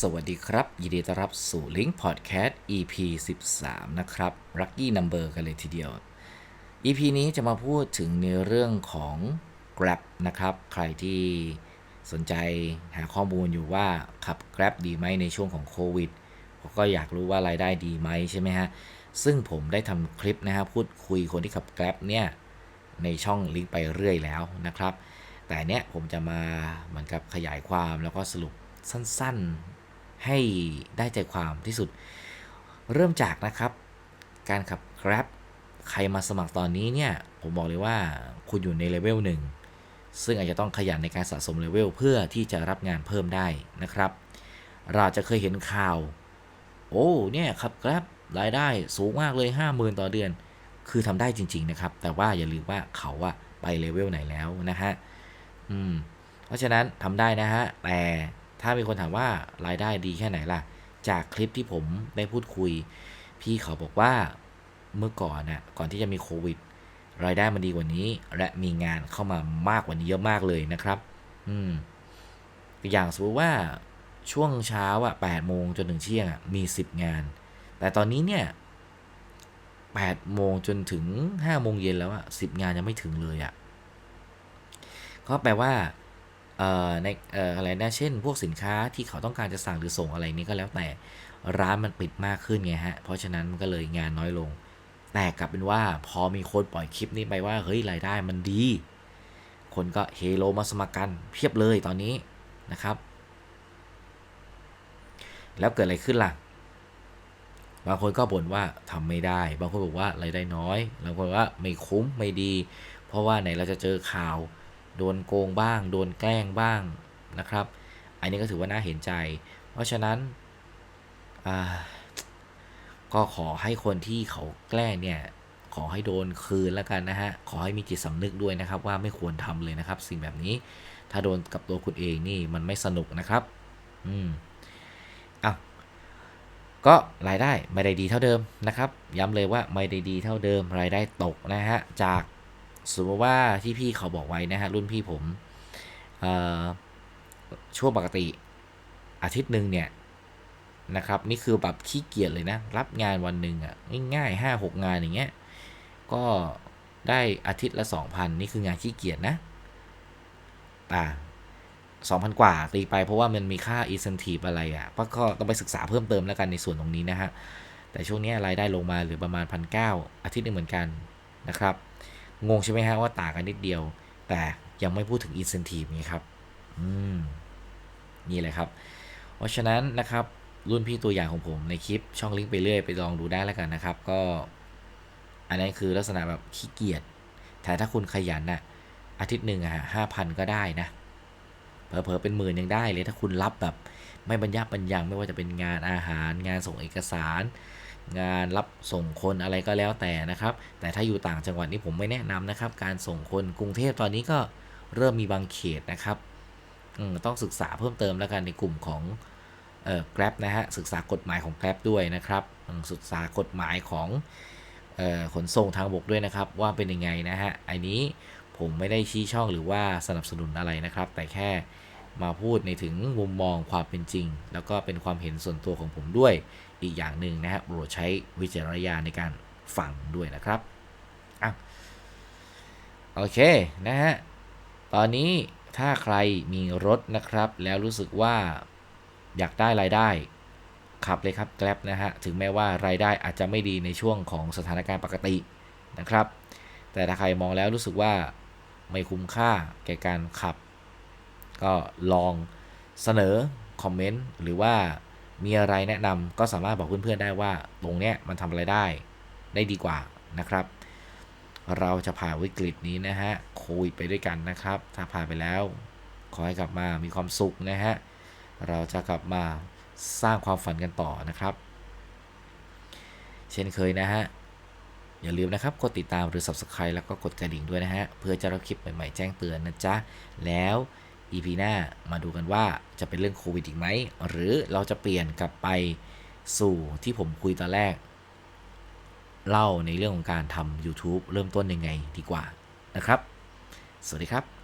สวัสดีครับ ยินดีต้อนรับสู่ Link Podcast EP 13 นะครับ Lucky Number กันเลยทีเดียว EP นี้จะมาพูดถึงในเรื่องของ Grab นะครับ ใครที่สนใจหาข้อมูลอยู่ว่าขับ Grab ดีไหมในช่วงของโควิดก็อยากรู้ว่ารายได้ดีไหมใช่ไหมฮะ ซึ่งผมได้ทำคลิปนะฮะพูดคุยคนที่ขับ Grab เนี่ยในช่องลิงก์ไปเรื่อยแล้วนะครับ แต่เนี้ยผมจะมาเหมือนกับขยายความแล้วก็สรุปสั้น ๆ ให้ได้ใจความที่สุด เริ่มจากนะครับ การขับ Grab ใครมาสมัครตอนนี้เนี่ย ผมบอกเลยว่าคุณอยู่ในเลเวลหนึ่งซึ่งอาจจะต้องขยันในการสะสมเลเวลเพื่อที่จะรับงานเพิ่มได้นะครับ เราจะเคยเห็นข่าว โอ้เนี่ยขับ Grab รายได้สูงมากเลย 50,000 ต่อเดือน คือทำได้จริง ๆ นะครับ แต่ว่าอย่าลืมว่าเขาอะไปเลเวลไหนแล้วนะฮะอืมเพราะฉะนั้นทำได้นะฮะแต่ ถ้ามีคนถามว่ารายได้ดีแค่ไหนล่ะ จากคลิปที่ผมได้พูดคุย พี่เขาบอกว่าเมื่อก่อนน่ะก่อนที่จะมีโควิด รายได้มันดีกว่านี้ และมีงานเข้ามามากกว่านี้เยอะมากเลยนะครับ อืมอย่างสมมติว่าช่วงเช้าอะ8โมงจนถึงเที่ยงอะมี10งาน แต่ตอนนี้เนี่ย8โมงจนถึง5โมงเย็นแล้วอะ10งานยังไม่ถึงเลยอะก็แปลว่า ในอะไรนะเช่น พวกสินค้าที่เขาต้องการจะสั่งหรือส่งอะไรนี้ก็แล้วแต่ร้านมันปิดมากขึ้นไงฮะ เพราะฉะนั้นมันก็เลยงานน้อยลง แต่กลับเป็นว่าพอมีคนปล่อยคลิปนี้ไปว่า เฮ้ยรายได้มันดี คนก็เฮโลมาสมัครกันเพียบเลยตอนนี้นะครับ แล้วเกิดอะไรขึ้นล่ะ บางคนก็บ่นว่าทำไม่ได้ บางคนบอกว่ารายได้น้อย บางคนว่าไม่คุ้มไม่ดี เพราะว่าไหนเราจะเจอข่าว โดนโกงบ้าง โดนแกล้งบ้างนะครับ อันนี้ก็ถือว่าน่าเห็นใจ เพราะฉะนั้นก็ขอให้คนที่เขาแกล้งเนี่ยขอให้โดนคืนแล้วกันนะฮะ ขอให้มีจิตสำนึกด้วยนะครับ ว่าไม่ควรทำเลยนะครับ สิ่งแบบนี้ ถ้าโดนกับตัวคุณเองนี่มันไม่สนุกนะครับ อืมอะก็รายได้ไม่ได้ดีเท่าเดิมนะครับ ย้ำเลยว่าไม่ได้ดีเท่าเดิม รายได้ตกนะฮะ จาก สมมติว่าที่พี่เขาบอกไว้นะฮะรุ่นพี่ผมช่วงปกติอาทิตย์หนึ่งเนี่ยนะครับนี่คือแบบขี้เกียจเลยนะ รับงานวันหนึ่งอะ่ะง่ายๆห้าหกงานอย่างเงี้ยก็ได้อาทิตย์ละสองพันนี่คืองานขี้เกียจนะอ่าสองพันกว่าตีไปเพราะว่ามันมีค่า incentive อะไรอะ่ะก็ต้องไปศึกษาเพิ่มเติมแล้วกันในส่วนตรงนี้นะฮะแต่ช่วงนี้รายได้ลงมาหรือประมาณพันเก้าอาทิตย์หนึ่งเหมือนกันนะครับ งงใช่ไหมฮะว่าต่างกันนิดเดียว แต่ยังไม่พูดถึง incentive นี่ครับ อืม นี่แหละครับ เพราะฉะนั้นนะครับรุ่นพี่ตัวอย่างของผมในคลิปช่องลิงก์ไปเรื่อยไปลองดูได้แล้วกันนะครับ ก็ อันนี้คือลักษณะแบบขี้เกียจแต่ถ้าคุณขยันนะ่ะอาทิตย์หนึ่งอะห้าพันก็ได้นะเผลอๆเป็นหมื่นยังได้เลยถ้าคุณรับแบบไม่บรรยับบรรยังไม่ว่าจะเป็นงานอาหารงานส่งเอกสาร งานรับส่งคนอะไรก็แล้วแต่นะครับ แต่ถ้าอยู่ต่างจังหวัดนี่ผมไม่แนะนำนะครับ การส่งคนกรุงเทพตอนนี้ก็เริ่มมีบางเขตนะครับต้องศึกษาเพิ่มเติมแล้วกันในกลุ่มของเอ่อ Grab นะฮะศึกษากฎหมายของ Grab ด้วยนะครับศึกษากฎหมายของเอ่อขนส่งทางบกด้วยนะครับ ว่าเป็นยังไงนะฮะอันนี้ผมไม่ได้ชี้ช่องหรือว่าสนับสนุนอะไรนะครับ แต่แค่ มาพูดในถึงมุมมองความเป็นจริง แล้วก็เป็นความเห็นส่วนตัวของผมด้วยอีกอย่างหนึ่งนะฮะโปรดใช้วิจารณญาณในการฟังด้วยนะครับอะโอเคนะฮะตอนนี้ถ้าใครมีรถนะครับ แล้วรู้สึกว่าอยากได้รายได้ ขับเลยครับแกลบนะฮะถึงแม้ว่ารายได้อาจจะไม่ดีในช่วงของสถานการณ์ปกตินะครับ แต่ถ้าใครมองแล้วรู้สึกว่าไม่คุ้มค่าแก่การขับ ก็ลองเสนอคอมเมนต์หรือว่ามีอะไรแนะนำก็สามารถบอกเพื่อนๆได้ว่าตรงเนี้ยมันทำอะไรได้ได้ดีกว่านะครับ เราจะผ่านวิกฤตนี้นะฮะโควิดไปด้วยกันนะครับ ถ้าผ่านไปแล้ว ขอให้กลับมามีความสุขนะฮะเราจะกลับมาสร้างความฝันกันต่อนะครับ เช่นเคยนะฮะอย่าลืมนะครับกดติดตามหรือ Subscribe แล้วก็กดกระดิ่งด้วยนะฮะ เพื่อจะรับคลิปใหม่ๆแจ้งเตือนนะจ๊ะ แล้ว EP หน้ามาดูกันว่าจะเป็นเรื่องโควิดอีกไหม หรือเราจะเปลี่ยนกลับไปสู่ที่ผมคุยตอนแรก เล่าในเรื่องของการทำ YouTube เริ่มต้นยังไงดีกว่านะครับ สวัสดีครับ